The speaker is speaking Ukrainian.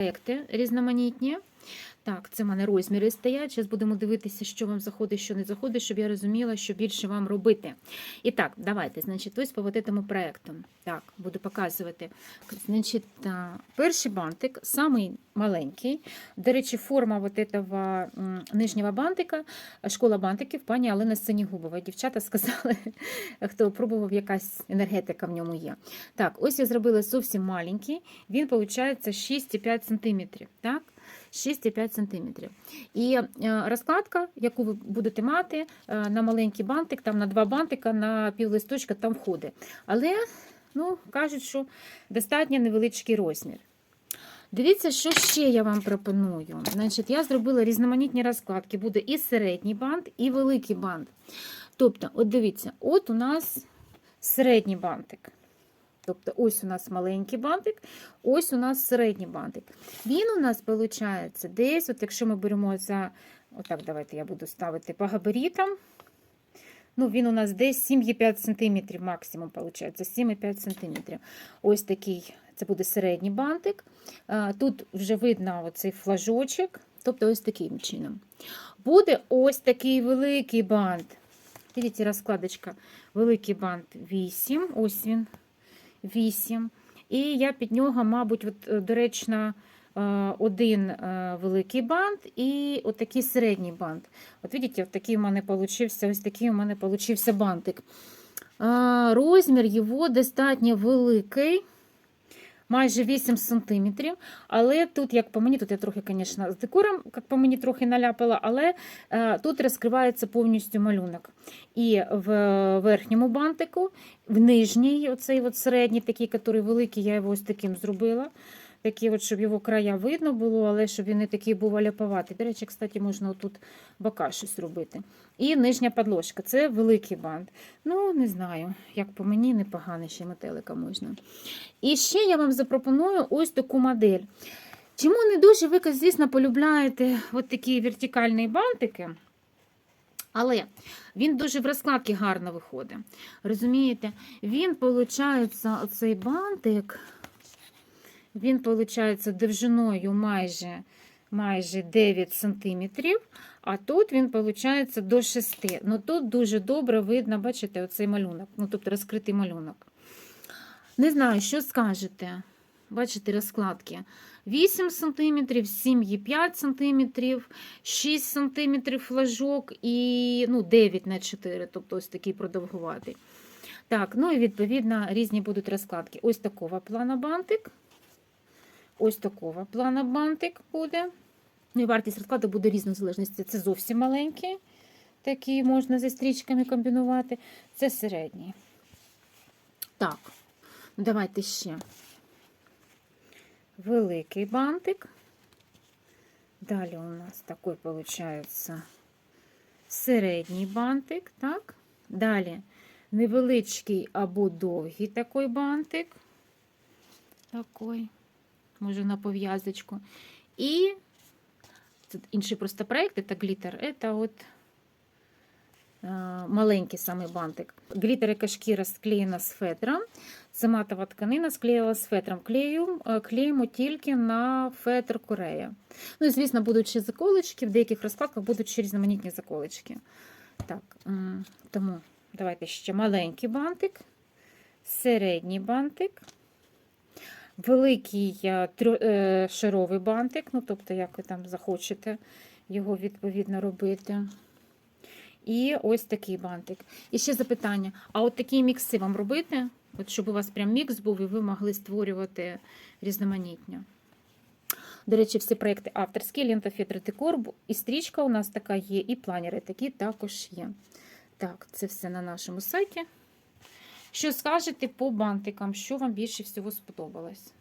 проекти різноманітні. Так, це в мене розміри стоять. Зараз будемо дивитися, що вам заходить, що не заходить, щоб я розуміла, що більше вам робити. І так, давайте, значить, ось по этому проекту. Так, буду показувати. Значить, перший бантик, самий маленький. До речі, форма вот этого нижнього бантика, школа бантиків, пані Алена Синігубова. Дівчата сказали, хто пробував, якась енергетика в ньому є. Так, ось я зробила зовсім маленький. Він, виходить, 6,5 см. Так? 6,5 см. І е, розкладка, яку ви будете мати е, на маленький бантик, там на два бантика, на пів листочка там входить. Але ну, кажуть, що достатньо невеличкий розмір. Дивіться, що ще я вам пропоную. Значить, Я зробила різноманітні розкладки. Буде і середній бант, і великий бант. Тобто, от дивіться, от у нас середній бантик. Тобто, ось у нас маленький бантик, ось у нас середній бантик. Він у нас виходить десь, от якщо ми беремо за, отак, давайте я буду ставити по габаритам. Ну, він у нас десь 7,5 см максимум, виходить, 7,5 см. Ось такий, це буде середній бантик. Тут вже видно оцей флажочок, тобто ось таким чином. Буде ось такий великий бант. Дивіться, розкладочка. Великий бант 8, ось він 8. І я під нього, мабуть, от, е, доречно е, один е, великий бант і отакий середній бант. От видите, такий у мене получився, ось такий у мене получився бантик. Розмір його достатньо великий, майже 8 см. Але тут, як по мені, тут я трохи, звісно, з декором, як по мені, трохи наляпала, але е, тут розкривається повністю малюнок. І в верхньому бантику, в нижній, оцей от середній, такий, який великий, я його ось таким зробила. Такий, от, щоб його края видно було, але щоб він не такий був аляповатий. До речі, кстати, можна тут бока щось робити. І нижня подложка це великий бант. Ну, не знаю, як по мені, непогано ще метелика можна. І ще я вам запропоную ось таку модель. Чому не дуже ви, звісно, полюбляєте от такі вертикальні бантики? Але він дуже в розкладці гарно виходить. Розумієте? Він, виходить, оцей бантик, він, виходить, довжиною майже, майже 9 см, а тут він, виходить, до 6 Ну тут дуже добре видно, бачите, оцей малюнок, ну тобто розкритий малюнок. Не знаю, що скажете. Бачите, розкладки. 8 см, 7,5 см, 6 см флажок і ну, 9 на 4, тобто ось такий продовгуватий. Так, ну і відповідно різні будуть розкладки. Ось такого плана бантик. Ось такого плана бантик буде. Ну і вартість розкладу буде різна в залежності. Це зовсім маленький, такий можна зі стрічками комбінувати. Це середній. Так, ну давайте ще великий бантик. Далі у нас такий, виходить, середній бантик, так? Далі невеличкий або довгий такий бантик. Такий, може, на пов'язочку. І це інший просто проєкт, це глітер, це от е, маленький самий бантик. Глітер, яка шкіра склеєна з фетром. Це матова тканина склеїла з фетром. Клею, е, клеїмо тільки на фетр Корея. Ну і, звісно, будуть ще заколочки, в деяких розкладках будуть ще різноманітні заколочки. Так, тому давайте ще маленький бантик, середній бантик, великий е, е, шаровий бантик, ну тобто, як ви там захочете його відповідно робити. І ось такий бантик. І ще запитання: а от такі мікси вам робити? От щоб у вас прям мікс був, і ви могли створювати різноманітня. До речі, всі проекти авторські, лента Фетри Декор, і стрічка у нас така є, і планери такі також є. Так, це все на нашому сайті. Що скажете по бантикам, що вам більше всього сподобалось?